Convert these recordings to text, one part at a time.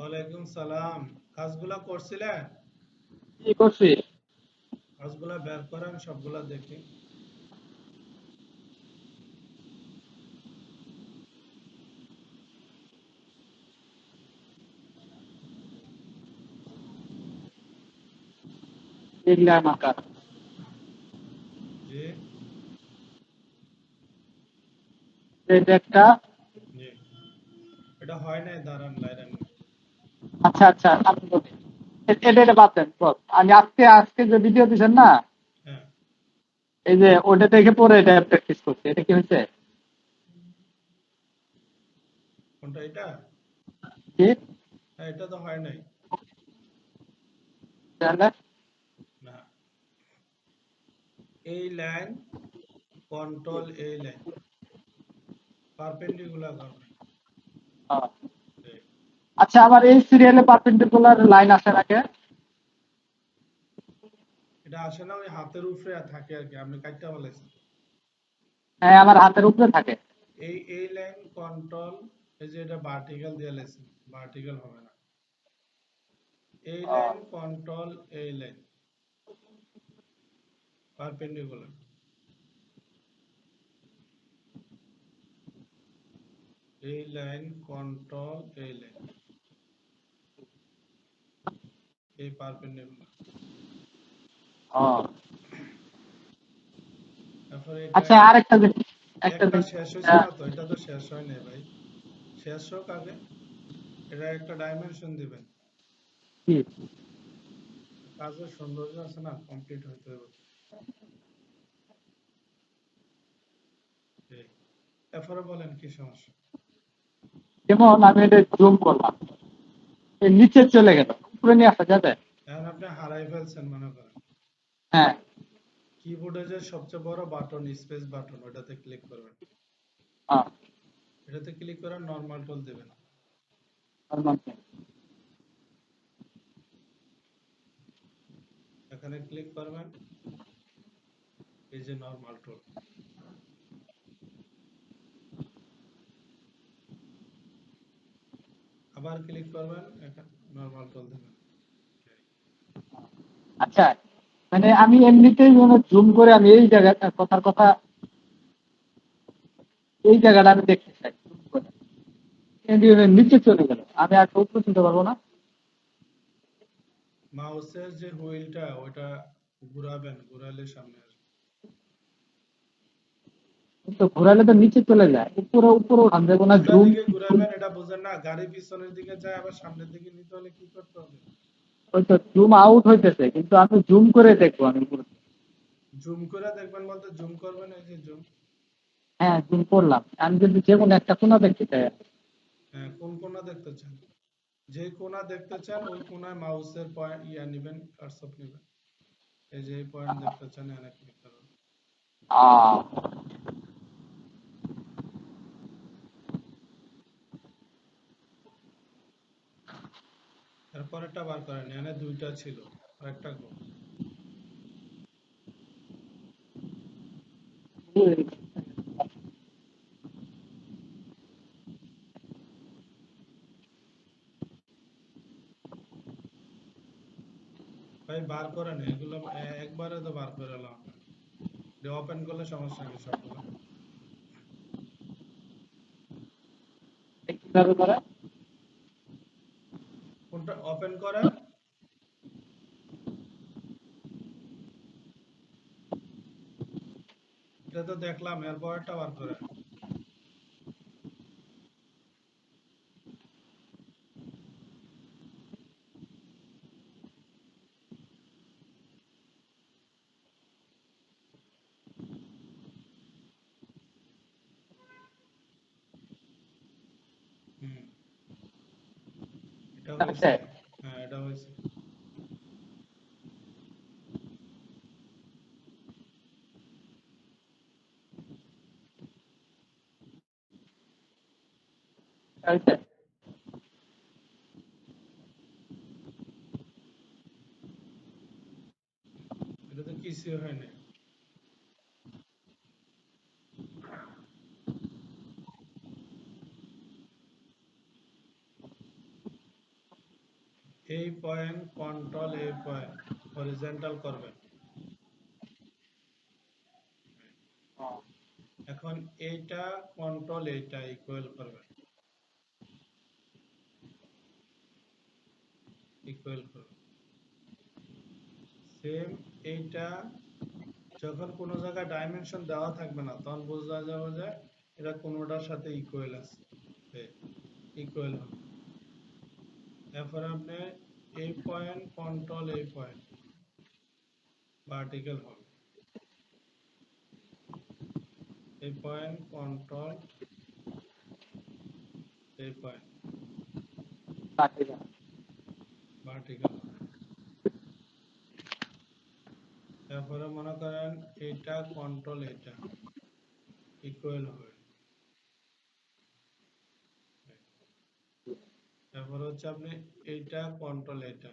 ওয়ালাইকুম সালাম। কাজগুলা করছিলে? কি করছি। কাজগুলা বের করেন সবগুলা দেখি। এটা একটা এটা হয় নাই দাঁড়ান লাইরান আচ্ছা আচ্ছা। এটা এটা বাদ দেন আমি আজকে আজকে যে ভিডিও দিচ্ছেন না হ্যাঁ। এই যে ওটা দেখে পরে এটা প্র্যাকটিস করছি। এটা কি হয়েছে? কোনটা এটা? কি? হ্যাঁ এটা তো হয় নাই। তাহলে না। এই লাইন কন্ট্রোল এই লাইন পারপেন্ডিকুলার করবে। আচ্ছা আবার এই সিরিয়ালে পারপেন্ডিকুলার লাইন আসে নাকি এটা আসে না ওই হাতের উপরে থাকে আর কি আপনি কাটতে বলেছেন। হ্যাঁ আমার হাতের উপরে থাকে। এই এই লাইন কন্ট্রোল এই যে এটা ভার্টিক্যাল দিয়ে লেছেন ভার্টিক্যাল হবে না। এই লাইন কন্ট্রোল এই লাইন পারপেন্ডিকুলার এই লাইন কন্ট্রোল এই লাইন এই পারপেন্ডিকুলার আহ, তারপরে আচ্ছা জিনিস একটা একটা শেষ হয়েছে না তো এটা তো শেষ হয় নাই ভাই। শেষ হোক আগে। এটা একটা ডাইমেনশন দিবেন। কি? কাজের সৌন্দর্য আছে না কমপ্লিট হইতে হবে। এরপরে বলেন কি সমস্যা? যেমন আমি এটা জুম করলাম। নিচে চলে গেল। উপরে নিয়ে আসা যাবে? এখন আপনি হারাই ফেলছেন মনে করেন। হ্যাঁ। কিবোর্ডে যে সবচেয়ে বড় বাটন স্পেস বাটন ওটাতে ক্লিক করবেন। হ্যাঁ এটাতে ক্লিক করে নরমাল টুল দিবেন। মধ্যে। এখানে ক্লিক করবেন। এই যে নরমাল টুল আবার ক্লিক করবেন এখানে নরমাল টুল দিবেন। আচ্ছা মানে আমি এমনিতেই মানে জুম করে আমি এই জায়গাটা কথার কথা এই জায়গাটা আমি দেখতে চাই নিচে চলে গেল আমি আর উপরে তুলতে পারব না। মাউসের যে হুইলটা ওটা ঘুরাবেন ঘুরালে সামনে তো ঘোরালে তো নিচে চলে যায় উপরে উপরে উঠান যাব না জুম ঘুরাবেন এটা বুঝেন না গাড়ি পিছনের দিকে যায় আবার সামনের দিকে নিতে হলে কি করতে হবে? ওই তো জুম আউট হইতেছে কিন্তু আমি জুম করে দেখব আমি। জুম করে দেখবেন বলতে জুম করবেন এই যে জুম হ্যাঁ জুম করলাম। আমি যদি যে কোনো একটা কোনা দেখতে চাই। হ্যাঁ কোন কোণা দেখতে চান? যে কোণা দেখতে চান ওই কোণায় মাউসের পয়েন্ট ইয়া নেবেন কার্সর নেবেন। এই যে পয়েন্ট দেখতে চান এখানে ক্লিক করবেন। আহ এরপরেরটা বার করেন, এখানে দুইটা ছিল, আরেকটা গো। ভাই, বার করেন, এগুলো একবারে তো বার করে এলাম। ওপেন করলে সমস্যা নেই সবগুলো। কীভাবে করে ওপেন করেন এটা তো দেখলাম এরপরেরটা বার করেন হুম এটা হয়েছে আচ্ছা। হ্যাঁ এটা হয়েছে হয়েছে? কিছুই হয় না এই পয়েন্ট কন্ট্রোল এই পয়েন্ট হরিজন্টাল করবেন। এখন এইটা কন্ট্রোল এইটা ইকুয়াল করবেন ইকুয়াল করবেন সেম এইটা যখন জায়গায় ডাইমেনশন দেওয়া থাকবে না। তখন বোঝা যাবে যে এটা কোনোটার সাথে ইকুয়াল আছে। ইকুয়াল হবে। এরপর আপনি এই পয়েন্ট কন্ট্রোল এই পয়েন্ট ভার্টিক্যাল হবে। এই পয়েন্ট কন্ট্রোল এই পয়েন্ট ভার্টিক্যাল তারপরে মনে করেন এটা কন্ট্রোল এটা ইকুয়াল হবে। তারপর হচ্ছে আপনি এইটা কন্ট্রোল এটা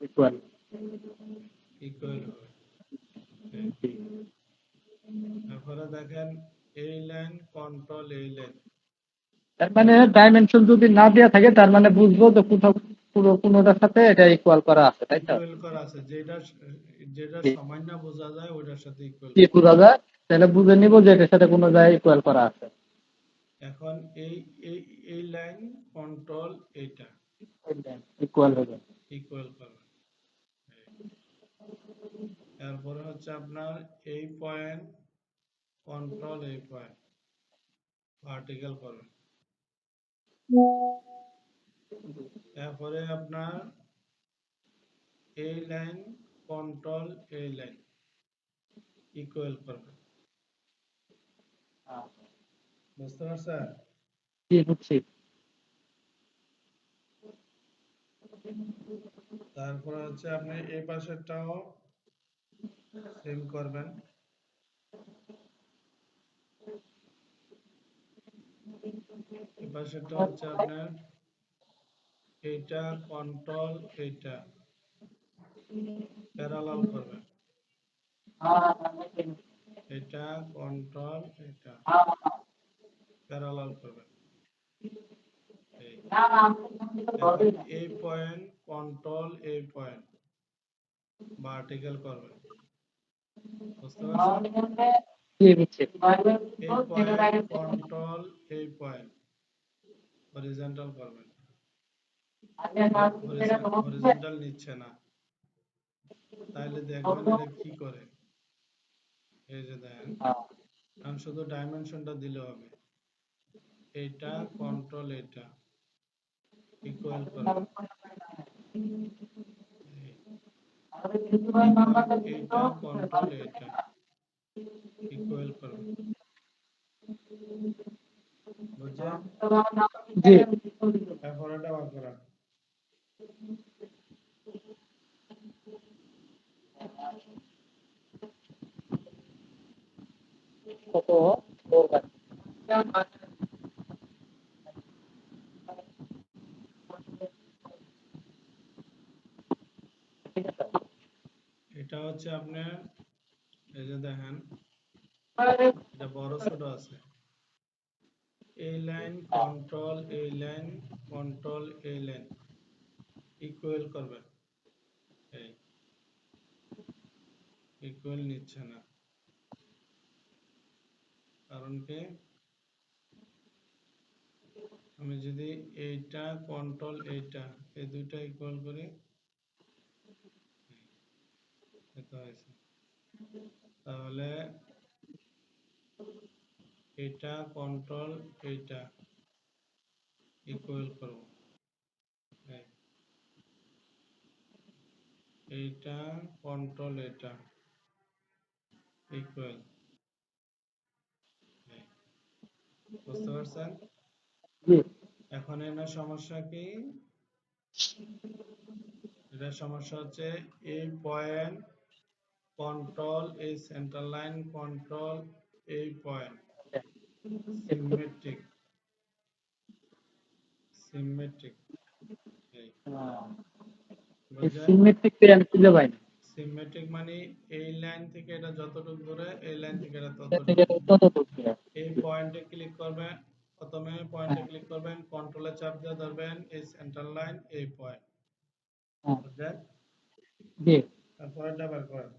ইকুয়াল ইকুয়াল হবে। তারপরে দেখেন এই লাইন কন্ট্রোল এই লাইন তার মানে ডাইমেনশন যদি না দেওয়া থাকে তার মানে বুঝব যে কোথাও পুরো কোনোটার সাথে এটা ইকুয়াল করা আছে তাই তো? ইকুয়াল করা আছে যেটা যেটা সামান্য বোঝা যায় ওটার সাথে ইকুয়াল কি বোঝা যায় তাহলে বুঝে নিব যে এটার সাথে কোনো জায়গায় ইকুয়াল করা আছে। এখন এই এই এই লাইন কন্ট্রোল এইটা। ইকুয়াল যাবে। ইকুয়াল করবেন এরপরে হচ্ছে আপনার এই পয়েন্ট কন্ট্রোল এই পয়েন্ট ভার্টিক্যাল করবেন এরপরে আপনার এই লাইন কন্ট্রোল এই লাইন ইকুয়াল করবেন বুঝতে পারছেন? বুঝছি। তারপরে হচ্ছে আপনি এই পাশেরটাও সেম করবেন। এই পাশেরটা হচ্ছে আপনার এইটা কন্ট্রোল এইটা প্যারালাল করবেন এটা কন্ট্রোল এটা। প্যারালাল করবেন এই। পয়েন্ট কন্ট্রোল এই পয়েন্ট ভার্টিক্যাল করবেন বুঝতে পারছেন? এই পয়েন্ট কন্ট্রোল এই পয়েন্ট হরিজন্টাল করবেন হরিজন্টাল নিচ্ছে না। তাইলে দেখবেন এটা কি করে? এই যে দেখেন। আমি শুধু ডাইমেনশনটা দিলে হবে। কন্ট্রোল এটা। ইকুয়াল কন্ট্রোল এটা। ইকুয়াল বুঝছেন? জি। এখন এটা বার করেন কত এটা হচ্ছে আপনার এই যে দেখেন এটা বড় ছোট আছে। এই লাইন কন্ট্রোল এই লাইন কন্ট্রোল এই লাইন ইকুয়াল করবেন। এই ইকুয়াল নিচ্ছে না। কারণ কি আমি যদি এইটা কন্ট্রোল এইটা, এই দুইটা ইকুয়াল করি তাহলে এটা কন্ট্রোল এইটা ইকুয়াল করব। এইটা কন্ট্রোল এটা ইকুয়াল বুঝতে পারছেন? এখন এর সমস্যা কি? এটা সমস্যা হচ্ছে এই পয়েন্ট কন্ট্রোল এই সেন্টার লাইন কন্ট্রোল এই পয়েন্ট সিমেট্রিক সিমেট্রিক সিমেট্রিক আমি খুঁজে পাইনি। সিমেট্রিক মানে এই লাইন থেকে এটা যতটুকু দূরে এই লাইন থেকে এটা ততটুকু? এই পয়েন্টে ক্লিক করবেন প্রথমে পয়েন্টে ক্লিক করবেন কন্ট্রোলে চাপ দিয়ে ধরবেন এই সেন্টার লাইন এই পয়েন্ট হ্যাঁ। বুঝলেন? জি। তারপরেরটা বার করেন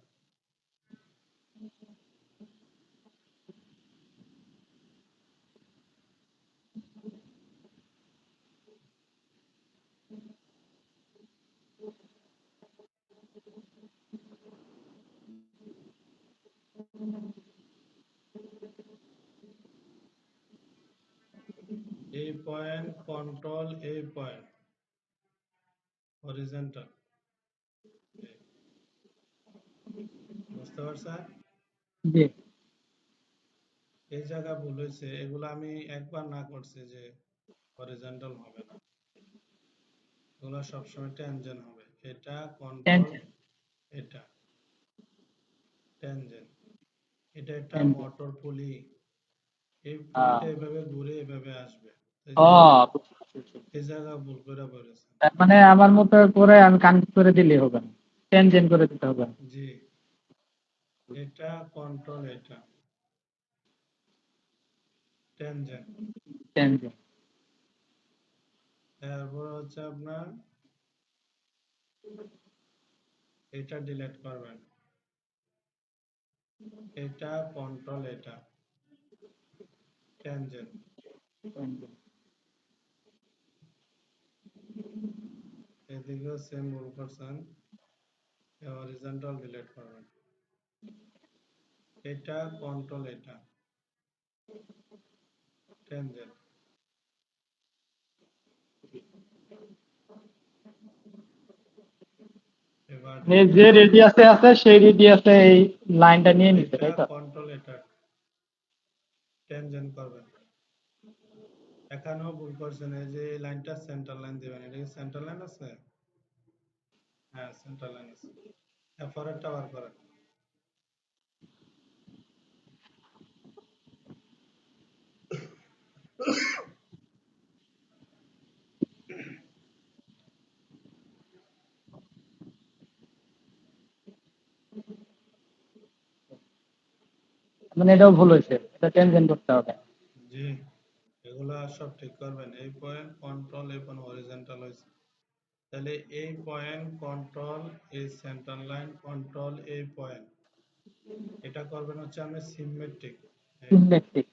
পয়েন্ট কন্ট্রোল এই পয়েন্ট হরিজন্টাল বুঝতে পারছেন? জি। এই জায়গা ভুল হয়েছে এগুলো আমি একবার না করছি যে হরিজন্টাল হবে না। এগুলো সবসময় ট্যানজেন্ট হবে। এটা কন্ট্রোল এটা ট্যানজেন্ট এটা একটা মোটর পুলি এই পুলিটা এভাবে ঘুরে এভাবে আসবে। মানে আমার মতো করে আমি কানেক্ট করে দিলেই হবে না। টেনজেন্ট করে দিতে হবে জি। এটা কন্ট্রোল এটা। ট্যানজেন্ট টেনজেন্ট তারপর হচ্ছে আপনার এটা ডিলিট করবেন। এটা কন্ট্রোল এটা। ট্যানজেন্ট এদিকেও সেম ভুল করছেন হরিজন্টাল ডিলিট করবেন। এটা কন্ট্রোল এটা। ট্যানজেন্ট যে রেডিয়াসে আছে সেই রেডিয়াসে এই লাইনটা নিয়ে নিতে তাই তো? কন্ট্রোল এটা। টেনজেন্ট করবেন। এখানেও ভুল করছেন এই যে লাইনটা সেন্টার লাইন দিবেন এটা কি সেন্টার লাইন আছে? হ্যাঁ সেন্টার লাইন আছে। এরপরেরটা বার করেন। মানে এটাও ভুল হয়েছে এটা টেনজেন্ট করতে হবে। জি। এগুলো সব ঠিক করবেন। এই পয়েন্ট কন্ট্রোল এই পয়েন্ট হরিজন্টাল হয়েছে তাহলে এই পয়েন্ট কন্ট্রোল এই সেন্টার লাইন কন্ট্রোল এই পয়েন্ট এটা করবেন হচ্ছে আপনি সিমেট্রিক সিমমেট্রিক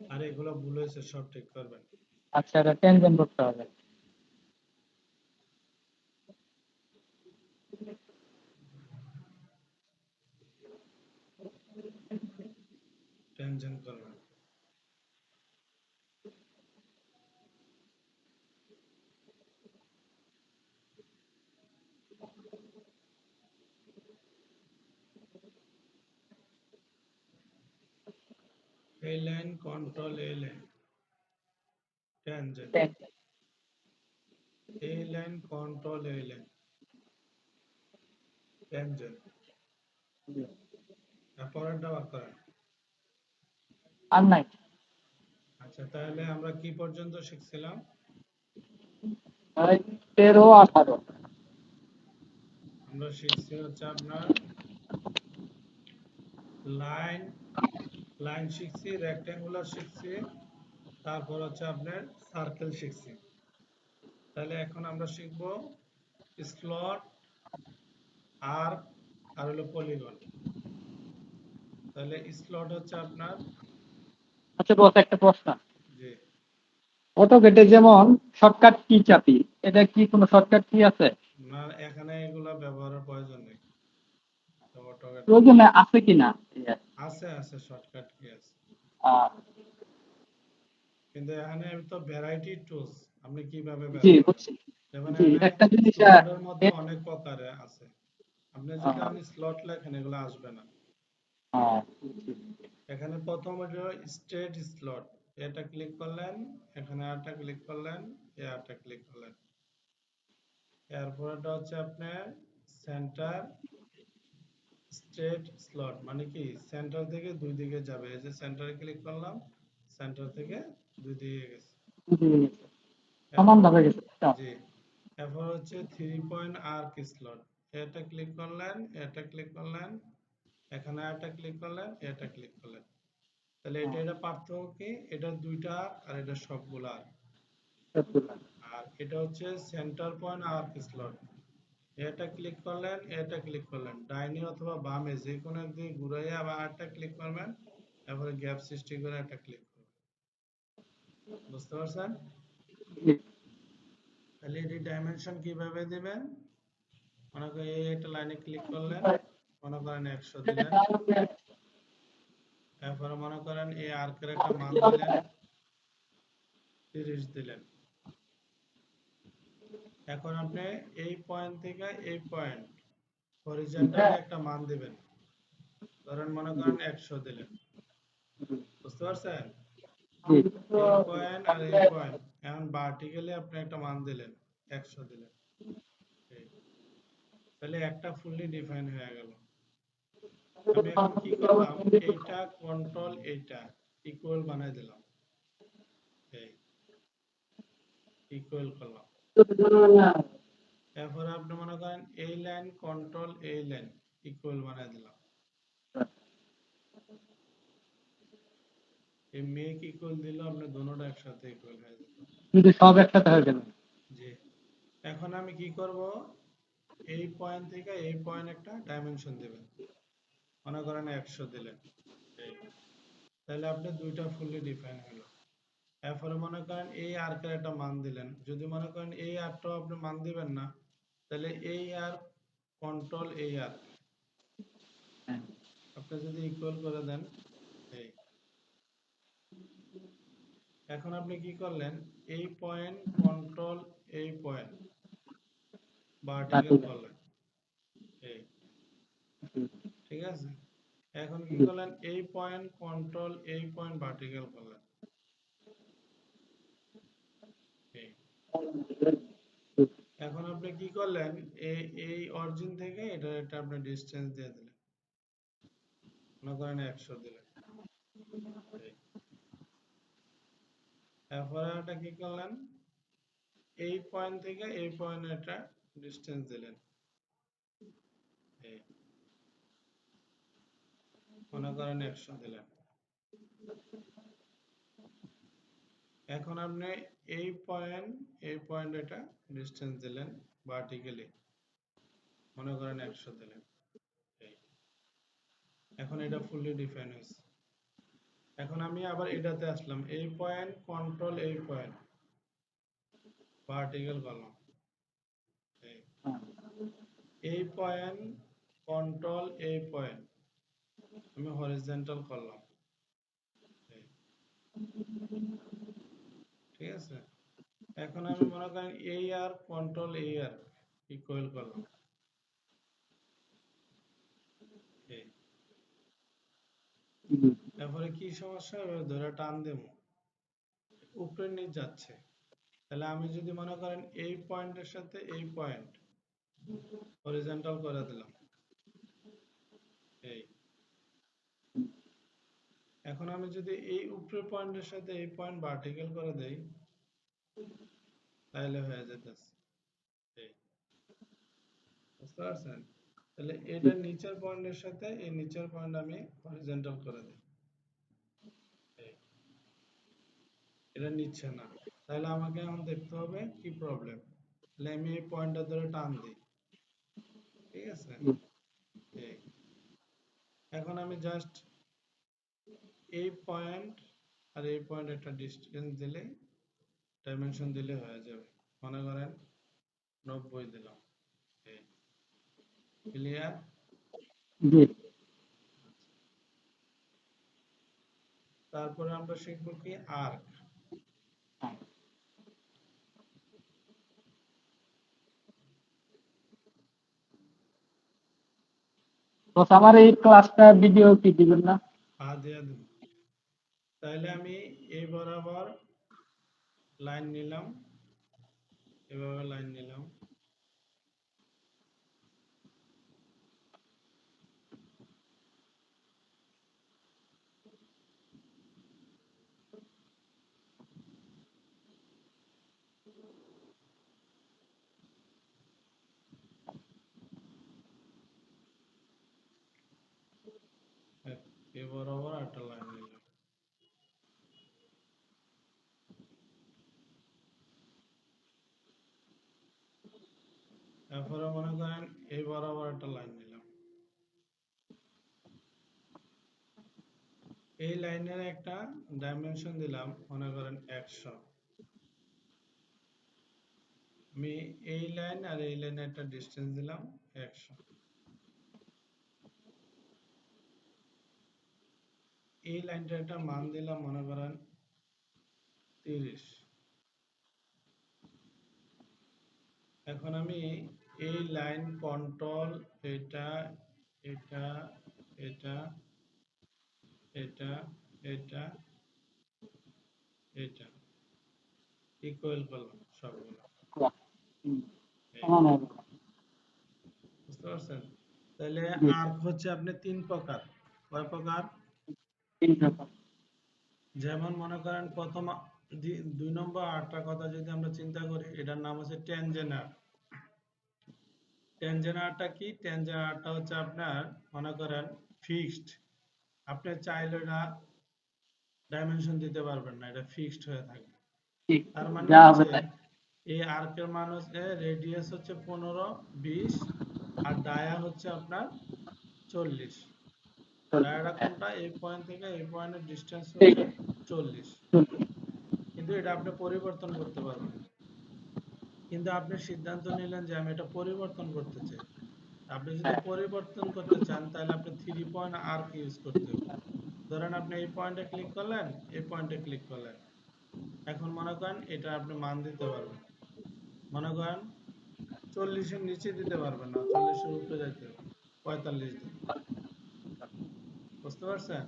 আর এগুলো ভুল হয়েছে সব ঠিক করবেন। আচ্ছা এটা টেনজেন্ট করতে হবে। টেনশন করবেন। লাইন কন্ট্রোল এই লাইন টেনশন Tangent. এই লাইন কন্ট্রোল এই লাইন টেনশন পরেরটা বার করেন। আর নাই আচ্ছা তাহলে আমরা কি পর্যন্ত শিখছিলাম? তেরো আঠারো। আমরা শিখছি হচ্ছে আপনার লাইন লাইন শিখছি রেক্ট্যাঙ্গুলার শিখছি তারপর হচ্ছে আপনার সার্কেল শিখছি। তাহলে এখন আমরা শিখব স্লট আর্ক আর হলো পলিগন তাহলে স্লট হচ্ছে আপনার আচ্ছা বস একটা প্রশ্ন। যে অটোকেটে যেমন শর্টকাট কি চাপি এটা কি কোনো শর্টকাট কি আছে? না এখানে এগুলো ব্যবহারের প্রয়োজন নেই। প্রয়োজনে আছে কিনা? আছে আছে শর্টকাট কি আছে কিন্তু এখানে তো ভ্যারাইটি টুলস আপনি কীভাবে জি বুঝছি। একটা জিনিস, মধ্যে অনেক প্রকারে আছে। আপনি যদি আপনি স্লট লেখেন এগুলো আসবে না। এখানে প্রথম হলো স্ট্রেট স্লট এটা ক্লিক করলেন এখানে আরটা ক্লিক করলেন এ আরটা ক্লিক করলেন। এরপর এরপরটা হচ্ছে আপনার সেন্টার স্ট্রেট স্লট মানে কি সেন্টার থেকে দুই দিকে যাবে। এই যে সেন্টারে ক্লিক করলাম সেন্টার থেকে দুই দিকে গেছে। সমান ভাবে গেছে। জি। এরপর হচ্ছে থ্রি পয়েন্ট আর্ক স্লট এটা ক্লিক করলেন এটা ক্লিক করলেন এখানে একটা ক্লিক করলেন এটা ক্লিক করলেন। তাহলে এটা এটা পার্থক্য কি? এটা দুইটা আর এটা সবগুলা। সবগুলা। আর এটা হচ্ছে সেন্টার পয়েন্ট আর্ক স্লট এটা ক্লিক করলেন, এটা ক্লিক করলেন। ডাইনি অথবা বামে যে কোনো একদিকে ঘুরাইয়া আবার আরেকটা ক্লিক করবেন তারপরে গ্যাপ সৃষ্টি করে একটা ক্লিক করবেন। বুঝতে পারছেন? তাহলে এটি ডাইমেনশন কীভাবে দিবেন? মনে করেন এই একটা লাইনে ক্লিক করলেন, মনে করেন একশো দিলেন। তারপরে মনে করেন এই আর্কের একটা মান দিলেন, তিরিশ দিলেন। এখন আপনি এই পয়েন্ট থেকে এই পয়েন্ট হরিজন্টালি একটা মান দিবেন। ধরেন মনে করেন একশো দিলেন। বুঝতে পারছেন? পয়েন্ট আর এই পয়েন্ট এখন ভার্টিক্যালি আপনি একটা মান দিলেন একশো দিলেন। তাহলে একটা ফুললি ডিফাইন হয়ে গেল। আমি এখন কি করলাম? এইটা কন্ট্রোল এইটা ইকুয়াল বানাই দিলাম। এই। ইকুয়াল করলাম। এরপরে আপনি মনে করেন এই লাইন কন্ট্রোল এই লাইন ইকুয়াল বানাই দিলাম। এই মেক ইকুয়াল দিলে আপনি দুটোটা একসাথে ইকুয়াল হয়ে যেত কিন্তু সব একসাথে হয়ে গেল। জি। এখন আমি কি করব? এই পয়েন্ট থেকে এই পয়েন্ট একটা ডাইমেনশন দিবেন। মনে করেন একশো দিলেন। তাহলে আপনি দুইটা ফুললি ডিফাইন হলো। এরপরে মনে করেন এই আর্কের একটা মান দিলেন। যদি মনে করেন এই আর্কটাও আপনি মান দিবেন না তাহলে এই আর্ক কন্ট্রোল এই হ্যাঁ। আপনি যদি ইকুয়াল করে দেন এই। এখন আপনি কি করলেন? এই পয়েন্ট কন্ট্রোল এই পয়েন্ট ভার্টিক্যাল. করলেন। এই। ঠিক আছে? এখন কি করলেন? এই পয়েন্ট কন্ট্রোল এই পয়েন্ট ভার্টিক্যাল করলেন এই এখন আপনি কি করলেন এই এই অরিজিন থেকে এটা এটা আপনি ডিসটেন্স দিয়ে দিলেন মনে করেন একশো দিলেন এই। এরপরে এটা কি করলেন এই পয়েন্ট থেকে এই পয়েন্ট এটা ডিসটেন্স দিলেন। মনে করেন একশো দিলেন এখন আপনি এই পয়েন্ট এই পয়েন্ট এটা ডিসটেন্স দিলেন ভার্টিক্যালি মনে করেন একশো দিলেন। এখন এটা ফুললি ডিফাইন হয়েছে। এখন আমি আবার এটাতে আসলাম। এই পয়েন্ট কন্ট্রোল এই পয়েন্ট ভার্টিক্যাল করলাম এই। পয়েন্ট কন্ট্রোল এই পয়েন্ট আমি হরিজেন্টাল করলাম। ঠিক আছে? এখন আমি মনে করেন এই আর কন্ট্রোল এই আর ইকুয়াল করলাম। তারপরে কি সমস্যা এবার ধরে টান দেব। উপরে নিচ যাচ্ছে। তাহলে আমি যদি মনে করেন এই পয়েন্টের সাথে এই পয়েন্ট হরিজন্টাল করে দিলাম। এই এখন আমি যদি এই উপরের পয়েন্টের সাথে এই পয়েন্ট ভার্টিক্যাল করে দেই, তাহলে হয়ে যেতেছে। বুঝতে পারছেন? তাহলে এটা নিচের পয়েন্টের সাথে এই নিচের পয়েন্ট আমি হরিজন্টাল করে দিই। এটা নিচ্ছে না। তাহলে আমাকে এখন দেখতে হবে কি প্রবলেম তাহলে আমি এই পয়েন্টটা ধরে টান দিই। ঠিক আছে। এখন আমি জাস্ট এই পয়েন্ট আর এই পয়েন্ট একটা ডিস্টেন্স দিলে ডাইমেনশন দিলে হয়ে যাবে। মনে করেন নব্বই দিলাম। ক্লিয়ার তারপরে আমরা শিখব কি? আর্ক তো আমার এই ক্লাসটা ভিডিও কি দিবেন না? পা দিয়ে দেব। তাহলে আমি এই বরাবর লাইন নিলাম। এভাবে লাইন নিলাম। এই বরাবর একটা লাইন নিলাম তারপরে মনে করেন এই বরাবর লাইন নিলাম। এই লাইনের একটা ডাইমেনশন দিলাম, মনে করেন একশো। আমি এই লাইন আর এই লাইনে একটা ডিস্টেন্স দিলাম, একশো। এই লাইনটা একটা মান দিলাম, মনে করেন তিরিশ। এখন আমি এই লাইন কন্ট্রোল এটা এটা এটা এটা এটা এটা। ইকুয়াল করলাম সবগুলো। এই, সমান বুঝতে পারছেন? তাহলে জি। আর্ক হচ্ছে আপনি তিন প্রকার। কয় প্রকার? তিন প্রকার। যেমন মনে করেন প্রথম দুই নম্বর আটটা কথা যদি আমরা চিন্তা করি এটার নাম হচ্ছে টেনজেনার টেনজেনারটা কি? টেনজেনারটা হচ্ছে আপনার মনে করেন ফিক্সড আপনি চাইলে এটা ডাইমেনশন দিতে পারবেন না এটা ফিক্সড হয়ে থাকবে। তার মানে যা হবে এই আর্কের মান হচ্ছে রেডিয়াস হচ্ছে পনেরো বিশ আর ডায়া হচ্ছে আপনার চল্লিশ। ডায়াটা কোনটা? এই পয়েন্ট থেকে এই পয়েন্টের ডিস্টেন্স হচ্ছে চল্লিশ। চলবে। কিন্তু এটা আপনি পরিবর্তন করতে পারবেন। কিন্তু আপনি সিদ্ধান্ত নিলেন যে আমি এটা পরিবর্তন করতে চাই। আপনি যদি হ্যাঁ। পরিবর্তন করতে চান তাহলে আপনি থ্রি পয়েন্ট আর্ক ইউজ করতে হবে। ধরেন আপনি এই পয়েন্টে ক্লিক করলেন এই পয়েন্টে ক্লিক করলেন। এখন মনে করেন এটা আপনি মান দিতে পারবেন। মনে করেন চল্লিশের নিচে দিতে পারবেন না চল্লিশের উপরে হবে পঁয়তাল্লিশ দিন। বুঝতে পারছেন?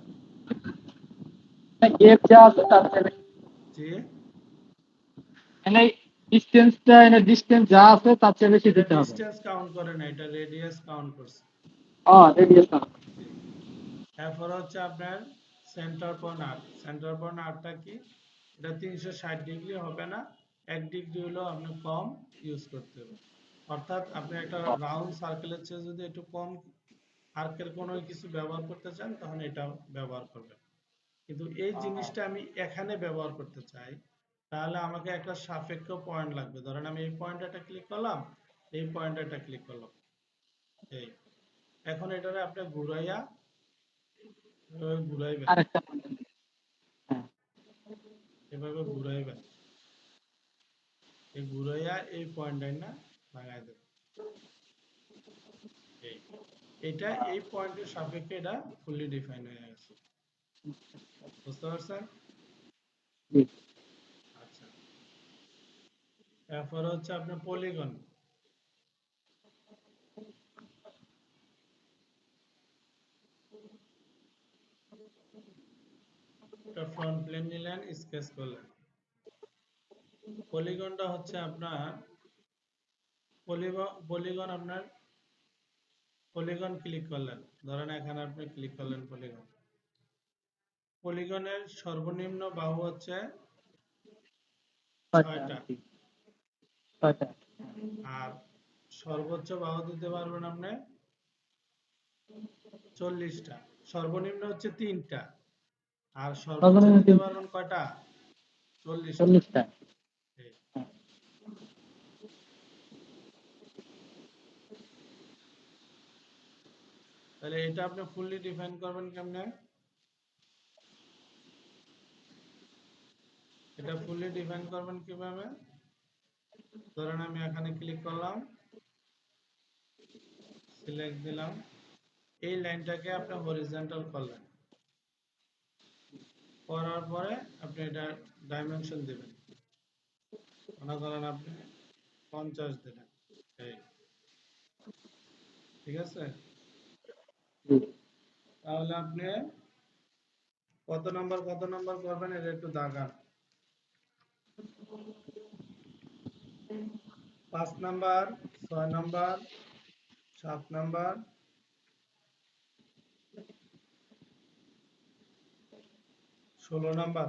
যা আছে তার মানে ডিস্টেন্সটা এনে ডিস্টেন্স যা আছে তার চেয়ে বেশি দিতে হবে। ডিস্টেন্স কাউন্ট করে না এটা রেডিয়াস কাউন্ট করছে। হ্যাঁ রেডিয়াস এরপর হচ্ছে আপনার centre point arc centre point আর্টটা কি? এটা তিনশো ষাট ডিগ্রি হবে না এক ডিগ্রি হলেও আপনি কম ইউজ করতে হবে অর্থাৎ আপনি একটা রাউন্ড সার্কেলের চেয়ে যদি একটু কম আর্কের কোনো কিছু ব্যবহার করতে চান তখন এটা ব্যবহার করবেন। কিন্তু এই জিনিসটা আমি এখানে ব্যবহার করতে চাই তাহলে আমাকে একটা সাপেক্ষ পয়েন্ট লাগবে। ধরেন আমি এই পয়েন্টটা ক্লিক করলাম এই পয়েন্টটা ক্লিক করলাম। এই। এখন এটারে আপনি ঘুরাইয়া ঘুরাইবেন। হ্যাঁ। এভাবে ঘুরাইবেন। এই ঘুরাইয়া এই পয়েন্টটাই না লাগাই দেবেন। এই। এটা এই পয়েন্টের সাপেক্ষে এটা ফুললি ডিফাইন হয়ে গেছে। বুঝতে পারছেন? এরপর হচ্ছে আপনার পলিগন ফ্রন্ট প্লেন নিলেন স্কেচ করলেন। পলিগনটা হচ্ছে আপনার পলিগন আপনার পলিগন ক্লিক করলেন। ধরেন এখানে আপনি ক্লিক করলেন পলিগন পলিগনের সর্বনিম্ন বাহু হচ্ছে ছয়টা। ছয়টা। আর সর্বোচ্চ বাহু দিতে পারবেন আপনি চল্লিশটা। সর্বনিম্ন হচ্ছে তিনটা। আর সর্বোচ্চ সর্বনিম্ন দিতে পারবেন কয়টা? চল্লিশটা। তাহলে এটা আপনি ফুললি ডিফাইন করবেন কেমনে? এটা ফুললি ডিফাইন করবেন কীভাবে? ধরেন আমি এখানে ক্লিক করলাম সিলেক্ট দিলাম, এই লাইনটাকে আপনি হরিজন্টাল করলেন। করার পরে আপনি এটা ডাইমেনশন দিবেন। মনে করেন আপনি পঞ্চাশ দিলেন। এই। ঠিক আছে? তাহলে আপনি কত নাম্বার কত নাম্বার করবেন, এটা একটু দাগান পাঁচ নাম্বার ছয় নাম্বার সাত নাম্বার। ষোলো নাম্বার।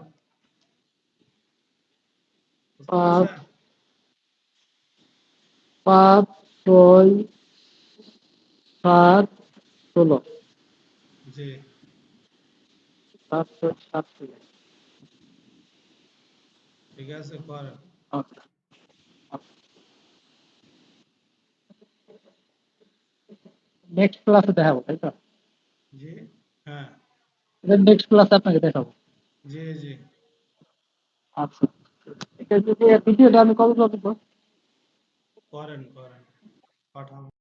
পাঁচ, ছয় সাত ষোলো। জি। সাত সাত ঠিক আছে করেন আচ্ছা। নেক্সট ক্লাসে দেখাবো তাই তো? জি হ্যাঁ। এটা নেক্সট ক্লাসে আপনাকে দেখাবো। জি জি। আচ্ছা। এটা যদি ভিডিওটা আমি কবে পাবো? করেন করেন। পাঠান